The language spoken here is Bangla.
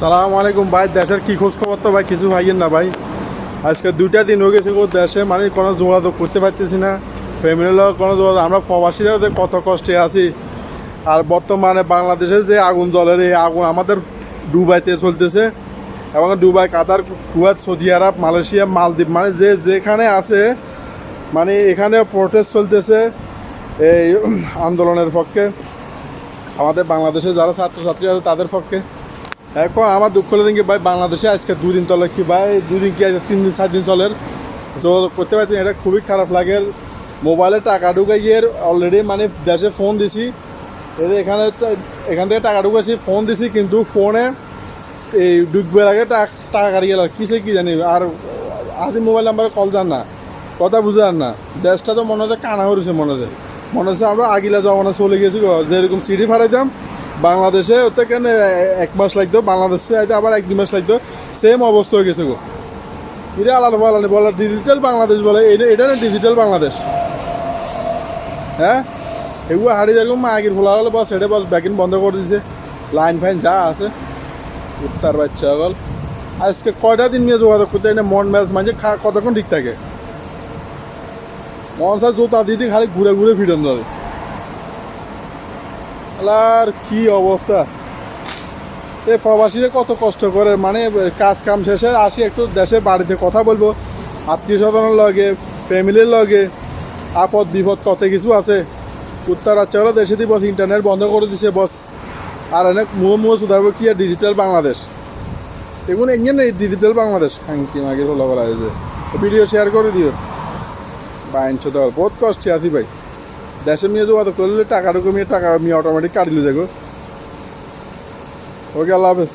সালাম আলাইকুম ভাই, দেশের কি খোঁজ খবর তো ভাই, কিছু ভাইয়েন না ভাই। আজকে দুইটা দিন হয়ে গেছে দেশে মানে কোনো যোগাযোগ করতে পারতেছি না। ফ্যামিলির লোক কোনো যোগাযোগ আমরা প্রবাসীরা কত কষ্টে আছি। আর বর্তমানে বাংলাদেশের যে আগুন জলের এই আগুন আমাদের দুবাইতে চলতেছে। এবং Dubai, Qatar, Kuwait, Saudi Arab, Malaysia, মালদ্বীপ মানে যে যেখানে আছে মানে এখানে প্রোটেস্ট চলতেছে এই আন্দোলনের পক্ষে। আমাদের বাংলাদেশে যারা ছাত্রছাত্রী আছে, তাদের পক্ষে। এখন আমার দুঃখ হলো কি ভাই বাংলাদেশে আজকে দুদিন চলে কি ভাই? দুদিন কি তিন দিন, সাত দিন চলের যোগাযোগ করতে পারছি এটা খুবই খারাপ লাগে। মোবাইলে টাকা ঢুকাই গিয়ে অলরেডি মানে দেশে ফোন দিছি। এখানে এখান থেকে টাকা ঢুকেছি ফোন দিছি, কিন্তু ফোনে এই ঢুকবার আগে টাকা কাটি গেল। কিসে কি জানি? আর আদি মোবাইল নাম্বারে কল যান না। কথা বুঝে যান না। দেশটা তো মনে হচ্ছে কানা হয়েছে মনে হচ্ছে মনে হচ্ছে আমরা আগিলা জমানা চলে গেছি যেরকম সিডি ফাটাইতাম বাংলাদেশে ওতে কেন এক মাস লাগতো, বাংলাদেশে আইতে আবার এক দু মাস লাগতো সেম অবস্থা হয়ে গেছে গো। এটা আলাদা বলা নেই, বলা ডিজিটাল বাংলাদেশ বলে এটা না ডিজিটাল বাংলাদেশ। হ্যাঁ? এগুলো হারিয়ে যেরকম আগের খোলা হলে, বস, এটা বস ব্যাকিং বন্ধ করে দিছে। লাইন ফাইন যা আছে। উত্তর বাচ্চা গল আজকে কয়টা দিন নিয়ে যোগাযোগ করতে হয় না, মন ম্যাচ মানে খা কতক্ষণ ঠিক থাকে? মন সার জোতা দিদি খালি ঘুরে ঘুরে ফিরন যাবে আর কি অবস্থা? এ প্রবাসীরা কত কষ্ট করে মানে কাজ কাম শেষে আসি একটু দেশে বাড়িতে কথা বলব। আত্মীয় স্বজনের লগে ফ্যামিলির লগে, আপদ বিপদ কত কিছু আছে। উত্তর রাজ্যগুলো দেশে দিয়ে বস ইন্টারনেট বন্ধ করে দিছে বস। আর অনেক মুহ মুহ শুধাবো কি আর ডিজিটাল বাংলাদেশ। এগুলো এগিয়ে নেই ডিজিটাল বাংলাদেশ। হাঙ্কি মাগে হলো বলা হয়েছে। ভিডিও শেয়ার করে দিও। বাইন দেওয়ার বহুত কষ্টে আছি ভাই। দেশে মেয়ে যোগাযোগ করলে টাকাটা কমিয়ে টাকা আমি অটোমেটিক কাটিলে যাগো ওকে আল্লাহ হাফেজ।